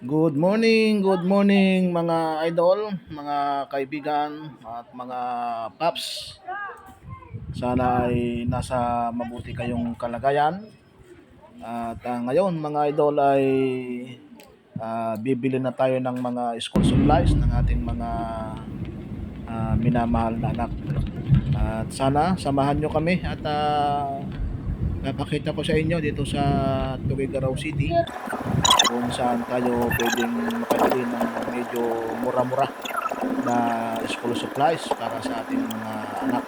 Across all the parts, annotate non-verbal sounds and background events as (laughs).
Good morning, good morning mga idol, mga kaibigan at mga paps. Sana ay nasa mabuti kayong kalagayan. At ah, ngayon mga idol ay ah, bibili na tayo ng mga school supplies ng ating mga ah, minamahal na anak. At sana samahan nyo kami at ah, napakita ko sa inyo dito sa Tuguegarao City kung saan tayo pwedeng makabili ng medyo mura-mura na school supplies para sa ating mga anak.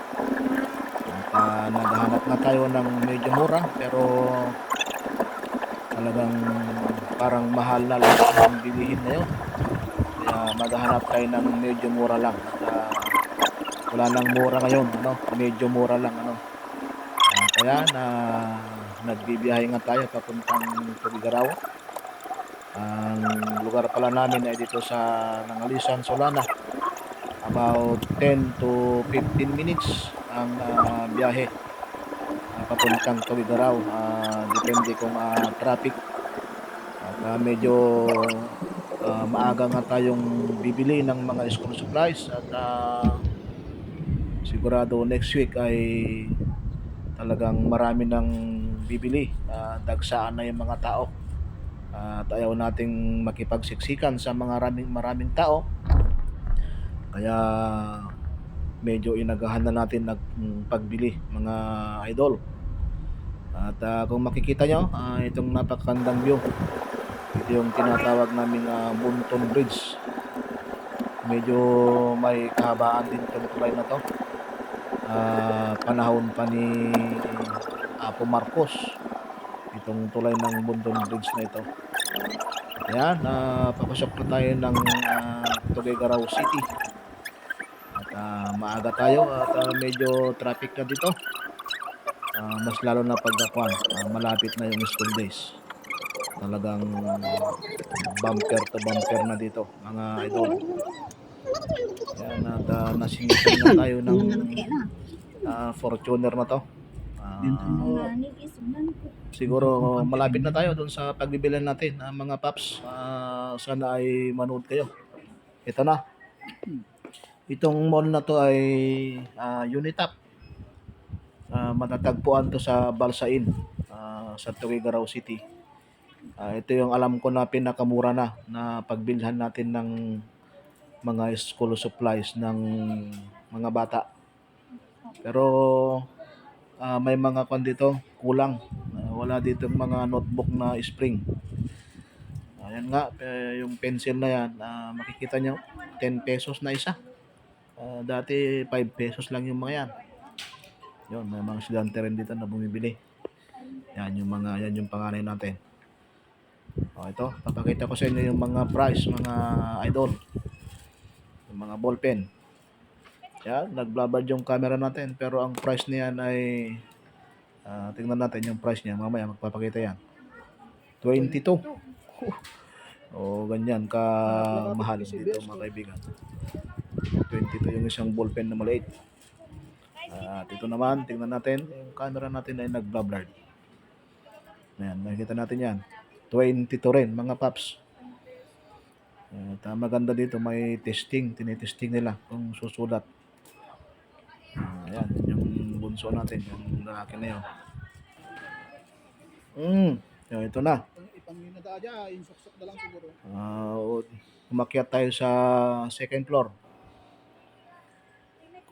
At ah, naghahanap na tayo ng medyo mura pero talagang parang mahal na lang ang bilihin na yun. Kaya maghahanap tayo ng medyo mura lang. Ah, wala nang mura ngayon, ano? medyo mura lang. Ano? Ah, kaya na nagbibiyahe nga tayo papuntang Tugigaraw. Ang lugar pala namin ay dito sa Nangalisan, Solana. About 10 to 15 minutes ang ah, biyahe ah, papuntang Tugigaraw. Ah, depende kung ah, traffic. At ah, medyo ah, maaga nga tayong bibili ng mga school supplies at ah, sigurado next week ay talagang marami ng bibili. Ah, dagsaan na yung mga tao. At ayaw nating makipagsiksikan sa mga maraming maraming tao. Kaya medyo inagahan na natin ng pagbili mga idol. At ah, kung makikita nyo, ah, itong napakandang view. Ito yung tinatawag naming ah, Bunton Bridge. Medyo may kahabaan din itong tulay na to. Ah, panahon pa ni Apo Marcos. Itong tulay ng Bunton Bridge na ito. Ayan, uh, papasok na tayo ng uh, Tuguegarao City. At ah, maaga tayo at ah, medyo traffic na dito. Ah, mas lalo na pag uh, malapit na yung school days. Talagang bumper to bumper na dito, mga idol. Ayan, at uh, nasingitan na tayo ng ah, Fortuner na to. Ah, siguro malapit na tayo doon sa pagbibilan natin ng mga paps. Ah, sana ay manood kayo. Ito na. Itong mall na to ay ah, Unitap. Ah, matatagpuan to sa Balsain, ah, sa Tuguegarao City. Ah, ito yung alam ko na pinakamura na na pagbilhan natin ng mga school supplies ng mga bata. Pero ah, may mga kon dito kulang. Ah, wala dito mga notebook na spring. Ayan nga, eh, yung pencil na yan, makikita nyo, 10 pesos na isa. Ah, dati 5 pesos lang yung mga yan. Yun, may mga estudyante rin dito na bumibili. Yan yung mga, yan yung panganay natin. O ito, papakita ko sa inyo yung mga price, mga idol. Yung mga ballpen. Yan, nagblabad yung camera natin. Pero ang price niyan ay, ah, tingnan natin yung price niya. Mamaya magpapakita yan. 22. O ganyan ka mahal dito mga kaibigan. 22 yung isang ballpen na maliit. At ito naman, tingnan natin, yung camera natin ay nag-blurred. Ayan, makikita natin yan. 22 rin, mga paps. At ah, maganda dito, may testing, tinitesting nila kung susulat. Ah, ayan, bunso natin, yung lalaki na yun. Mm, yun, ito na. Ipangin na tayo, yung suksok na lang siguro. O- umakyat tayo sa second floor.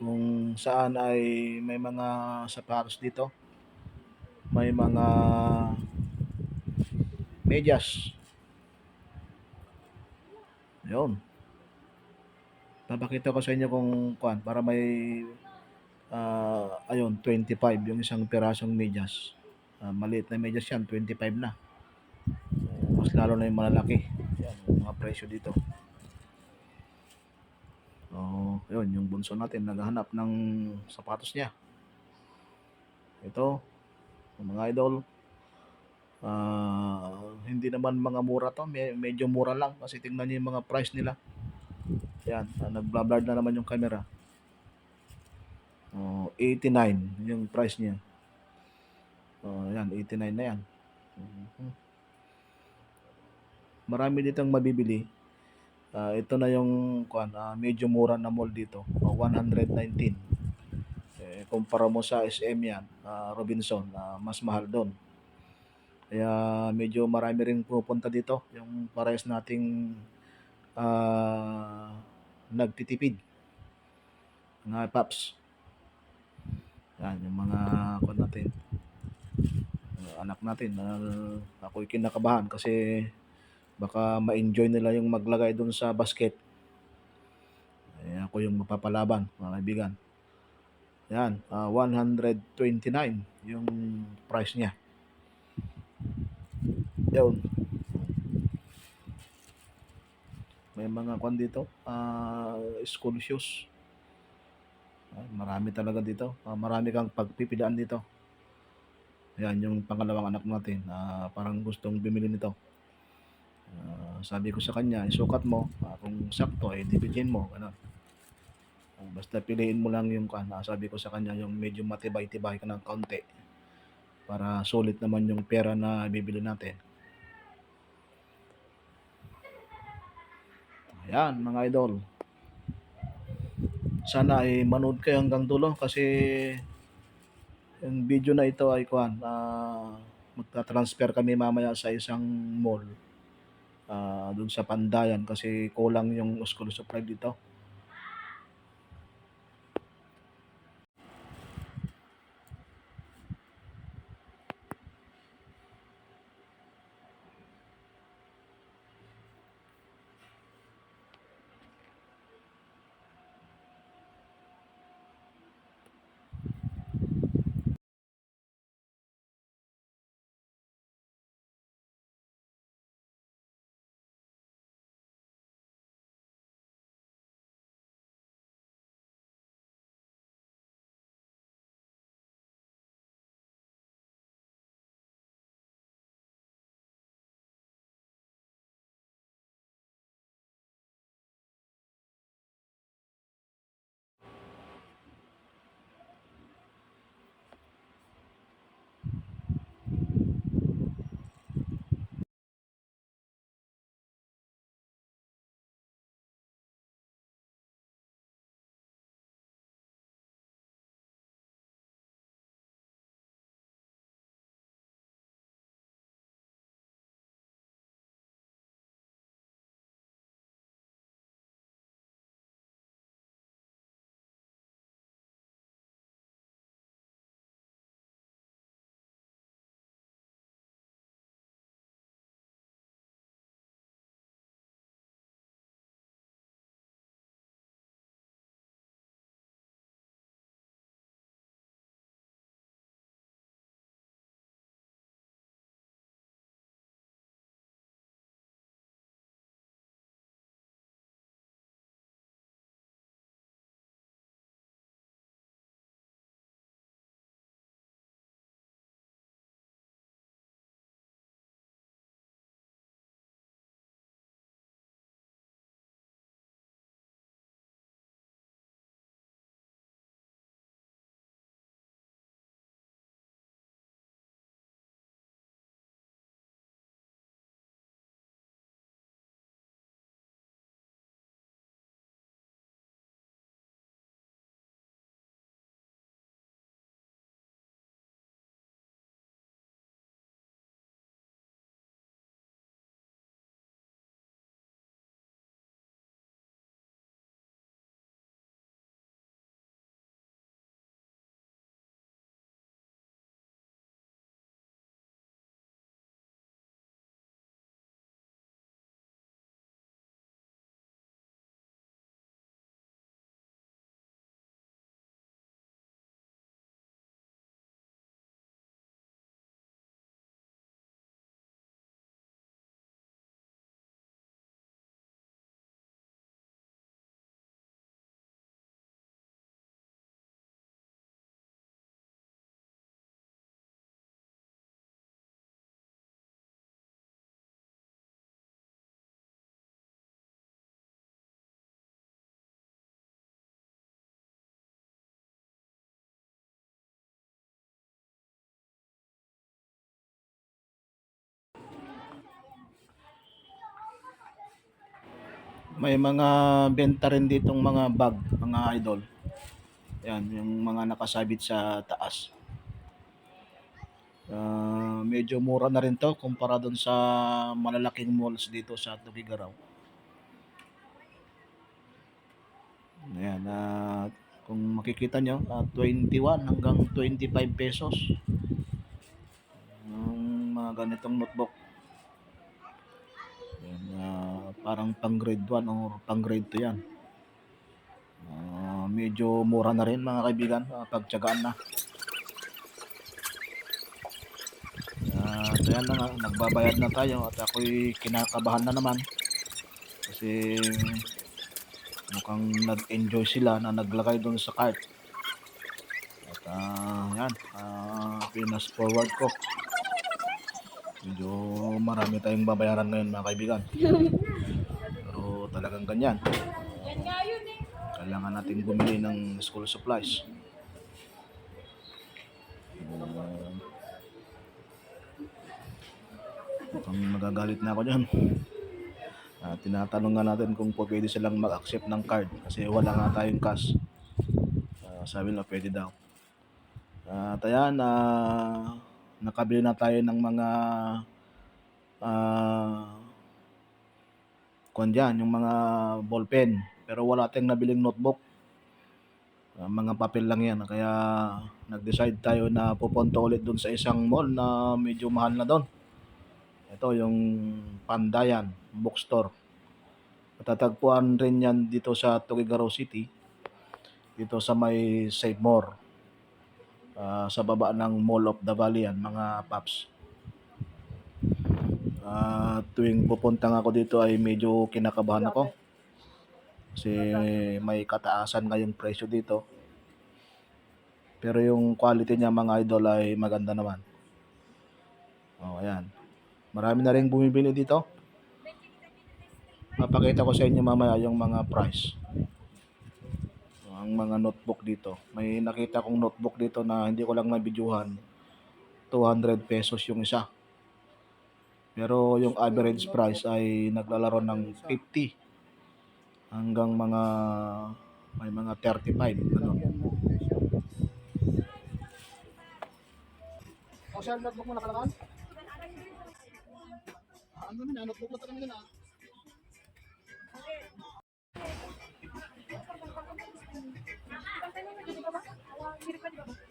Kung saan ay may mga sapatos dito. May mga medyas. Yun. Papakita ko sa inyo kung kuan para may ah, ayun 25 yung isang pirasong medyas. Ah, maliit na medyas yan, 25 na. Mas lalo na yung malalaki. Yan, yung mga presyo dito. So, yun, yung bunso natin naghahanap ng sapatos niya. Ito, mga idol. Ah, hindi naman mga mura to, me- medyo mura lang kasi tingnan niyo yung mga price nila. Yan, uh, nag-blur na naman yung camera. Oh, 89 yung price niya. Oh, yan, 89 na yan. Mhm. marami ditong mabibili. Ah, ito na yung kuan, ah, medyo mura na mall dito, ah, 119. Eh, kumpara mo sa SM yan, ah, Robinson, ah, mas mahal doon. Kaya medyo marami rin pupunta dito, yung parehas nating ah, nagtitipid. Mga paps. Yan, yung mga kuan natin. anak natin. Uh, ako'y kinakabahan kasi baka ma-enjoy nila yung maglagay doon sa basket. Eh, ako yung mapapalaban, mga kaibigan. Yan, ah, 129 yung price niya. Yun. May mga kwan dito, ah, school shoes. Ah, marami talaga dito. Ah, marami kang pagpipilian dito. Yan yung pangalawang anak natin, ah, parang gustong bumili nito. Ah, sabi ko sa kanya, isukat mo, ah, kung sakto, eh, dibilhin mo, gano'n. Ah, basta piliin mo lang yung kwan, ah, sabi ko sa kanya, yung medyo matibay-tibay ka ng kaunti para sulit naman yung pera na bibili natin. Ayan, mga idol. Sana ay manood kayo hanggang dulo kasi yung video na ito ay kwan, ah, magta-transfer kami mamaya sa isang mall ah doon sa Pandayan kasi kulang yung school supply dito. May mga benta rin ditong mga bag, mga idol. Yan, yung mga nakasabit sa taas. Ah, medyo mura na rin to kumpara dun sa malalaking malls dito sa Tugigaraw. Ayan, ah, kung makikita nyo, ah, 21 hanggang 25 pesos. Yung mga ganitong notebook. Ah, parang pang grade 1 or pang grade 2 yan. Ah, medyo mura na rin mga kaibigan, uh, pagtyagaan na. At ayan na nga, nagbabayad na tayo at ako'y kinakabahan na naman. Kasi mukhang nag-enjoy sila na naglagay doon sa cart. At ah, yan, ah, pinas forward ko. Medyo marami tayong babayaran ngayon mga kaibigan. (laughs) Pero talagang ganyan. Kailangan natin bumili ng school supplies. Ah, Mukhang magagalit na ako dyan. Ah, tinatanong nga natin kung po pwede silang mag-accept ng card kasi wala nga tayong cash. Ah, sabi nila pwede daw. At ayan, ah, nakabili na tayo ng mga ah, kwan dyan, yung mga ballpen. Pero wala tayong nabiling notebook. Ah, mga papel lang yan. Kaya nag-decide tayo na pupunta ulit dun sa isang mall na medyo mahal na doon. Ito yung Pandayan Bookstore. Matatagpuan rin yan dito sa Tugigaraw City. Dito sa may Save More. Ah, sa baba ng Mall of the Valley yan, mga paps. Ah, tuwing pupunta ako dito ay medyo kinakabahan ako. Kasi may kataasan nga yung presyo dito. Pero yung quality niya mga idol ay maganda naman. Oh, ayan. Marami na rin bumibili dito. Papakita ko sa inyo mamaya yung mga price. Ang mga notebook dito. May nakita kong notebook dito na hindi ko lang nabidyuhan. 200 pesos yung isa. Pero yung average price ay naglalaro ng 50 hanggang mga may mga 35 ano. O siya, notebook mo nakalakan? Ah, ano na, notebook na talaga nila. Ang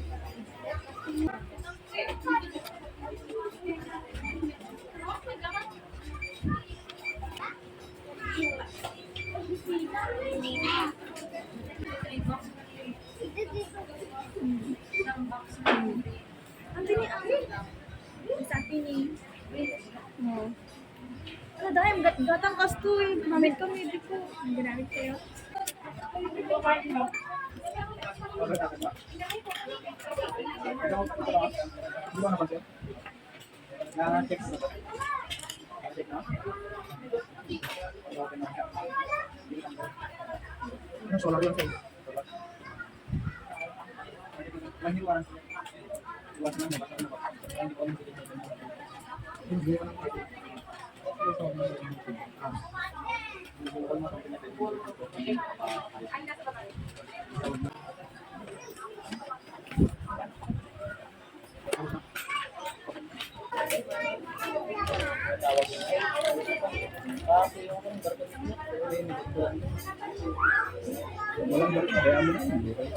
solar yun sa'yo? Solar. Mahiwaran sila. Iwas na, nabasa na ba? Hindi ko alam kung dito na. Hindi ko alam kung dito. Okay, so, ah. Hindi ko alam kung dito. Walang barko, kaya mo na. Ko alam.